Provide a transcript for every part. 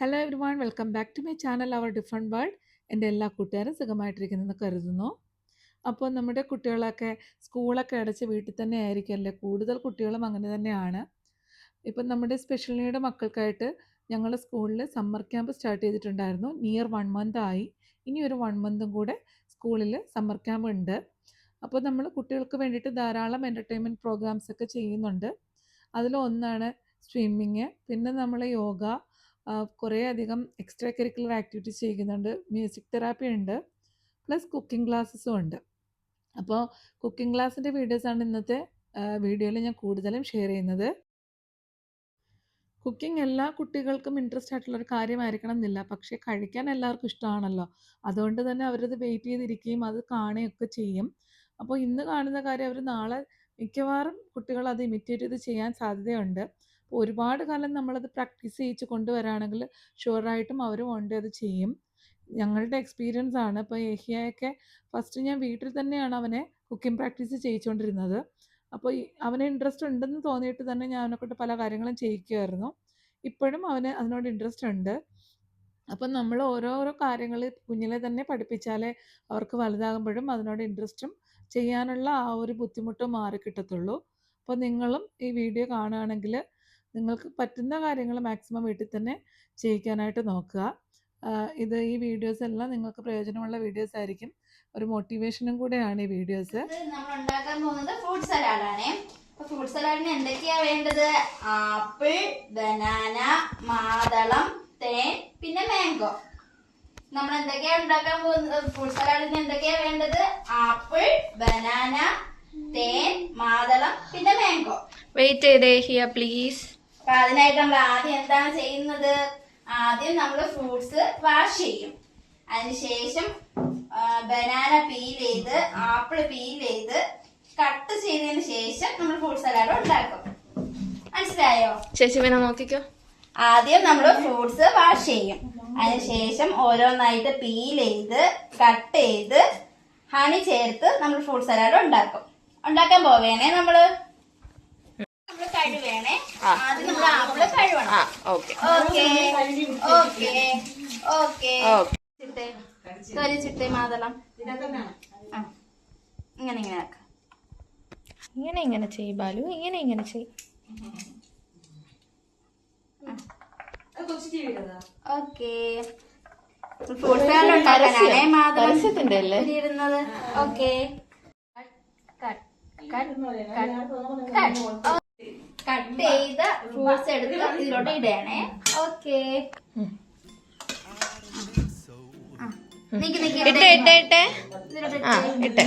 Hello everyone welcome back to my channel our different world എന്റെ എല്ലാ കൂട്ടുകാരും സുഖമായിട്ടിരിക്കുന്നെന്ന് കരുതുന്നു. അപ്പോൾ നമ്മുടെ കുട്ടികളൊക്കെ സ്കൂളൊക്കെ അടച്ച് വീട്ടിൽ തന്നെ ആയിരിക്കുമല്ലേ? കൂടുതൽ കുട്ടികളും അങ്ങനെ തന്നെയാണ്. ഇപ്പം നമ്മുടെ സ്പെഷ്യൽ നീഡ് മക്കൾക്കായിട്ട് ഞങ്ങൾ സ്കൂളിൽ സമ്മർ ക്യാമ്പ് സ്റ്റാർട്ട് ചെയ്തിട്ടുണ്ടായിരുന്നു. നിയർ വൺ മന്ത് ആയി. ഇനി ഒരു വൺ മന്തും കൂടെ സ്കൂളിൽ സമ്മർ ക്യാമ്പ് ഉണ്ട്. അപ്പോൾ നമ്മൾ കുട്ടികൾക്ക് വേണ്ടിയിട്ട് ധാരാളം എന്റർടൈൻമെന്റ് പ്രോഗ്രാംസ് ഒക്കെ ചെയ്യുന്നുണ്ട്. അതിലൊന്നാണ് സ്വിമ്മിങ് പിന്നെ നമ്മൾ യോഗ കുറേ അധികം എക്സ്ട്രാ കരിക്കുലർ ആക്ടിവിറ്റീസ് ചെയ്യുന്നുണ്ട്. മ്യൂസിക് തെറാപ്പി ഉണ്ട്. പ്ലസ് കുക്കിംഗ് ക്ലാസ്സസും ഉണ്ട്. അപ്പോൾ കുക്കിംഗ് ക്ലാസ്സിന്റെ വീഡിയോസാണ് ഇന്നത്തെ വീഡിയോയിൽ ഞാൻ കൂടുതലും ഷെയർ ചെയ്യുന്നത്. കുക്കിംഗ് എല്ലാ കുട്ടികൾക്കും ഇൻട്രസ്റ്റ് ആയിട്ടുള്ള ഒരു കാര്യമായിരിക്കണം എന്നില്ല. പക്ഷേ കഴിക്കാൻ എല്ലാവർക്കും ഇഷ്ടമാണല്ലോ. അതുകൊണ്ട് തന്നെ അവരത് വെയിറ്റ് ചെയ്തിരിക്കുകയും അത് കാണുകയൊക്കെ ചെയ്യും. അപ്പോൾ ഇന്ന് കാണുന്ന കാര്യം അവർ നാളെ മിക്കവാറും കുട്ടികൾ അത് ഇമിറ്റേറ്റ് ചെയ്ത് ചെയ്യാൻ സാധ്യതയുണ്ട്. ഒരുപാട് കാലം നമ്മളത് പ്രാക്ടീസ് ചെയ്യിച്ച് കൊണ്ടുവരാണെങ്കിൽ ഷുവറായിട്ടും അവർ വേണ്ട അത് ചെയ്യും. ഞങ്ങളുടെ എക്സ്പീരിയൻസ് ആണ്. ഇപ്പോൾ ഏഹിയയൊക്കെ ഫസ്റ്റ് ഞാൻ വീട്ടിൽ തന്നെയാണ് അവനെ കുക്കിംഗ് പ്രാക്ടീസ് ചെയ്യിച്ചുകൊണ്ടിരുന്നത് അപ്പോൾ അവന് ഇൻട്രസ്റ്റ് ഉണ്ടെന്ന് തോന്നിയിട്ട് തന്നെ ഞാൻ അവനെക്കൊണ്ട് പല കാര്യങ്ങളും ചെയ്യിക്കുമായിരുന്നു ഇപ്പോഴും അവന് അതിനോട് ഇൻട്രസ്റ്റ് ഉണ്ട്. അപ്പം നമ്മൾ ഓരോരോ കാര്യങ്ങൾ കുഞ്ഞിലെ തന്നെ പഠിപ്പിച്ചാലേ അവർക്ക് വലുതാകുമ്പോഴും അതിനോട് ഇൻട്രസ്റ്റും ചെയ്യാനുള്ള ആ ഒരു ബുദ്ധിമുട്ടും മാറിക്കിട്ടത്തുള്ളൂ. അപ്പോൾ നിങ്ങളും ഈ വീഡിയോ കാണുകയാണെങ്കിൽ നിങ്ങൾക്ക് പറ്റുന്ന കാര്യങ്ങൾ മാക്സിമം വീട്ടിൽ തന്നെ ചെയ്യിക്കാനായിട്ട് നോക്കുക. ഇത് ഈ വീഡിയോസ് എല്ലാം നിങ്ങൾക്ക് പ്രയോജനമുള്ള വീഡിയോസ് ആയിരിക്കും. ഒരു മോട്ടിവേഷനും കൂടെയാണ് ഈ വീഡിയോസ്. നമ്മൾ ഉണ്ടാക്കാൻ പോകുന്നത് ഫ്രൂട്ട് സലാഡാണ് ഫ്രൂട്ട് സലാഡിന് എന്തൊക്കെയാ വേണ്ടത്? ആപ്പിൾ ബനാന മാതളം തേൻ പിന്നെ മാംഗോ. നമ്മൾ എന്തൊക്കെയാ ഉണ്ടാക്കാൻ പോകുന്നത്? ഫ്രൂട്ട് സലാഡിന് എന്തൊക്കെയാ വേണ്ടത്? ആപ്പിൾ ബനാന തേൻ മാതളം പിന്നെ മാംഗോ. വെയിറ്റ് ചെയ്തേ ഹിയ പ്ലീസ് അപ്പൊ അതിനായിട്ട് നമ്മൾ ആദ്യം എന്താണ് ചെയ്യുന്നത്? ആദ്യം നമ്മൾ ഫ്രൂട്ട്സ് വാഷ് ചെയ്യും. അതിനുശേഷം ബനാന പീൽ ചെയ്ത് ആപ്പിൾ പീൽ ചെയ്ത് കട്ട് ചെയ്തതിന് ശേഷം നമ്മൾ ഫ്രൂട്ട് സലാഡ് ഉണ്ടാക്കും. മനസ്സിലായോ? ചേച്ചി പിന്നെ നോക്കിക്കോ. ആദ്യം നമ്മൾ ഫ്രൂട്ട്സ് വാഷ് ചെയ്യും. അതിനുശേഷം ഓരോന്നായിട്ട് പീൽ ചെയ്ത് കട്ട് ചെയ്ത് ഹണി ചേർത്ത് നമ്മൾ ഫ്രൂട്ട് സലാഡ് ഉണ്ടാക്കും. ഉണ്ടാക്കാൻ പോവേണേ നമ്മൾ. കഴുവേണേ ആദ്യം നമ്മൾ ആപ്പിൾ കഴുകണം okay. Okay. Okay. Okay. Okay. ചിട്ടേ. തൊലി ചിട്ടേ മാതളം. ഇങ്ങനെ ഇങ്ങനെ ആക്കാം ഇങ്ങനെ ഇങ്ങനെ ചെയ് ബാലു ഇങ്ങനെ ഇങ്ങനെ ചെയ് ഓക്കെ. പരസ്യത്തിന്റെ അല്ലേ? ഇരുന്നത് കട്ട്. കട്ട്. ചെയ്ത ഫ്രൂട്ട്സ് എടുത്ത് ഇതിലോട്ട് ഇടണേ. ഓക്കെ. നിക്ക് നിക്ക് ഇട്ടെ ഇട്ടെ ഇട്ടെ. ആ ഇട്ടെ.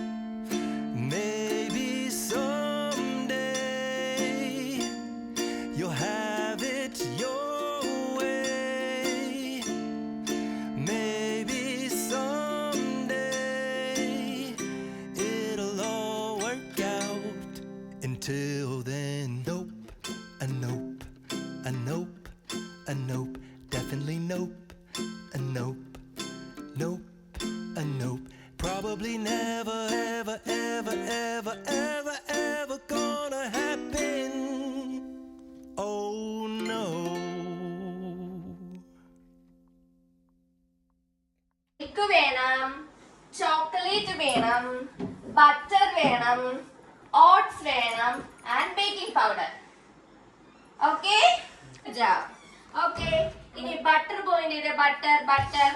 Until then, nope, a nope, a nope, a nope, definitely nope, a nope, nope, a nope. Probably never, ever, ever, ever, ever, ever gonna happen. Oh no. Milk വേണം ചോക്ലേറ്റ് വേണം ബട്ടർ വേണം oats venam and baking powder. Okay? Good job. Okay. In butter boy needed butter, butter.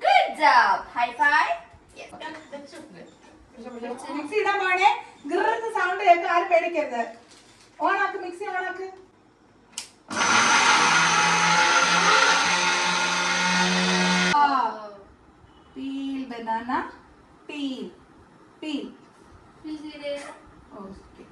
Good job. High five. Yes. Mix ചെയ്താൽ പോണേ ഗിറന്ന് sound കേൾക്കും ആരും പേടിക്കരുത് ഓണാക്കി mix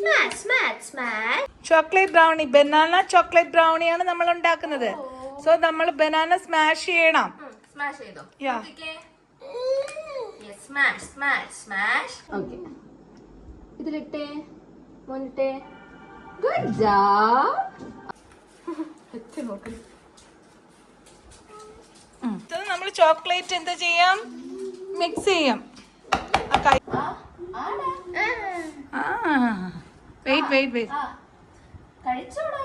smash smash smash chocolate brownie banana chocolate ബ്രൗണിയാണ് നമ്മൾ ഉണ്ടാക്കുന്നത്. സോ നമ്മൾ ബനാന സ്മാഷ് ചെയ്യണം. സ്മാഷ് ചെയ്തോ. സ്മാഷ് സ്മാഷ് സ്മാഷ് ഓക്കെ ഇതിലിട്ടേ മോനിട്ടേ ഗുഡ് ജോബ് നമ്മൾ ചോക്ലേറ്റ് എന്താ ചെയ്യാം? മിക്സ് ചെയ്യാം. വെയിറ്റ് വെയിറ്റ് വെയിറ്റ് കഴിച്ചോടാ.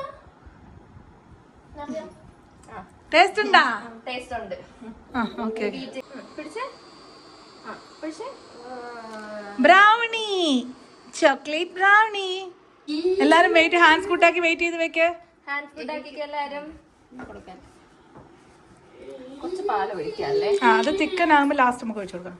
ടേസ്റ്റ് ഉണ്ടാ? ടേസ്റ്റ് ഉണ്ട്. ഓക്കേ ഓക്കെ പിടിച്ചേ. ആ പിടിച്ചേ. ബ്രൗണി ചോക്ലേറ്റ് ബ്രൗണി എല്ലാരും വെയിറ്റ് ഹാൻഡ്സ് കൂട്ടാക്കി വെയിറ്റ് ചെയ്ത് വെക്ക്. ഹാൻഡ് ഫുഡ് ആക്കി എല്ലാരും. കൊടുക്കാൻ. കുറച്ച് പാൽ ഒഴിക്കാം അല്ലേ ആ അത് തിക്കൻ ആകുമ്പോൾ ലാസ്റ്റ് നമുക്ക് ഒഴിച്ചു കൊടുക്കാം.